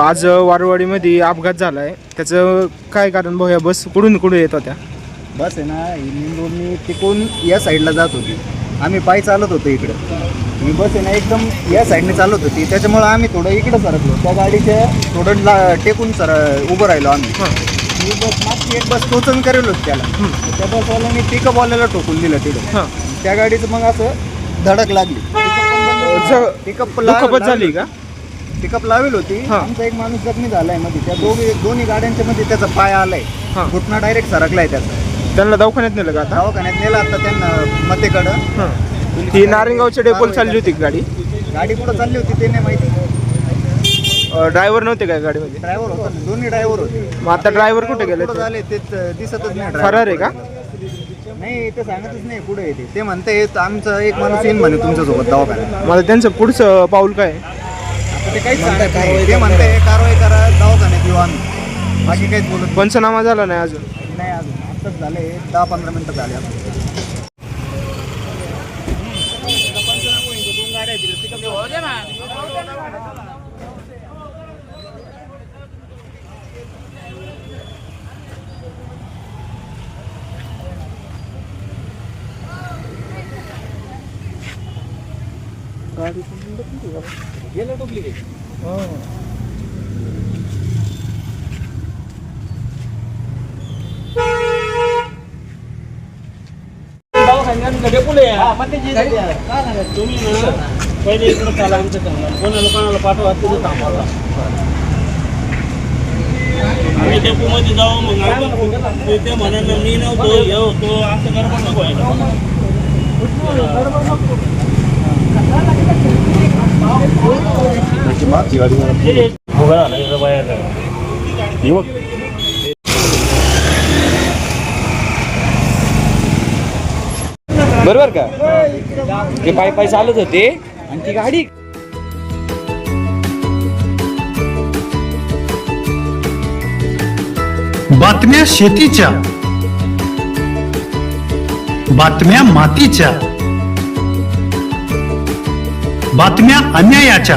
आज वारवाडीमध्ये अपघात झाला आहे त्याचं काय कारण भाऊ या बस कुठून कुठे येत होत्या? बस आहे ना ही निंदोरनी तिकून या साईडला जात होती. आम्ही पायी चालत होतो इकडं. ही बस आहे ना एकदम या साईडने चालत होती. त्याच्यामुळं आम्ही थोडं इकडं सरकलो. त्या गाडीच्या थोडं ला टेकून सर उभं राहिलो आम्ही. ही. बस मागची एक बस टोचन करेल होती त्याला त्या बसवाल्याने पिकअप वाल्याला टोकून दिलं तिथं. त्या गाडीचं मग असं धडक लागली. पिकअप दुखापत झाली का? पिकअप लावेल होती. हां. आमचा एक माणूस जखमी झालायमध्ये. त्या दोघी दोन्ही गाड्यांच्या मध्ये त्याचा पाय आलाय. हां. घुटना डायरेक्ट सरकलाय त्याचा. त्यांना दवाखान्यात नेलं का आता? दवाखान्यात नेला आता त्यांना मतेकडं. हां. ही नारायणगावच्या डेपोल चालली होती का गाडी? गाडी कुठं चालली होती ते नाही माहिती. ड्रायव्हर नव्हते काय गाडीमध्ये? ड्रायव्हर होता ना, दोन्ही ड्रायव्हर होते. मग आता ड्रायव्हर कुठे गेले कुठं झाले ते दिसतच नाही driver. फरार आहे का? नाही ते सांगतच नाही कुठे येते ते. म्हणते आमचं एक माणूस येईन म्हणे तुमच्यासोबत दवाखान्यात. मला त्यांचं पुढचं पाऊल काय आहे? ते काहीच सांगत नाही. ते म्हणते कारवाई करा दवाखान्यात येऊ आम्ही. बाकी काहीच बोलत. पंचनामा झाला नाही अजून? नाही अजून. आत्ताच झाले दहा पंधरा मिनिटं झाले आता. तुम्ही ना पहिले इकडे चाला आमच्या चांगला कोणाला कोणाला पाठवा तिथे थांबवा आम्ही डेपोमध्ये जाऊ मग आपण ते- ते म्हणाल मी नव्हतो हे होतो असं गडबड नको व्हायला. हे भोगा झाला बाहेर बरोबर का? ते पाय पाय चालत होते आणि ती गाडी बातम्या शेतीच्या. बातम्या मातीच्या. बातम्या अन्यायाच्या.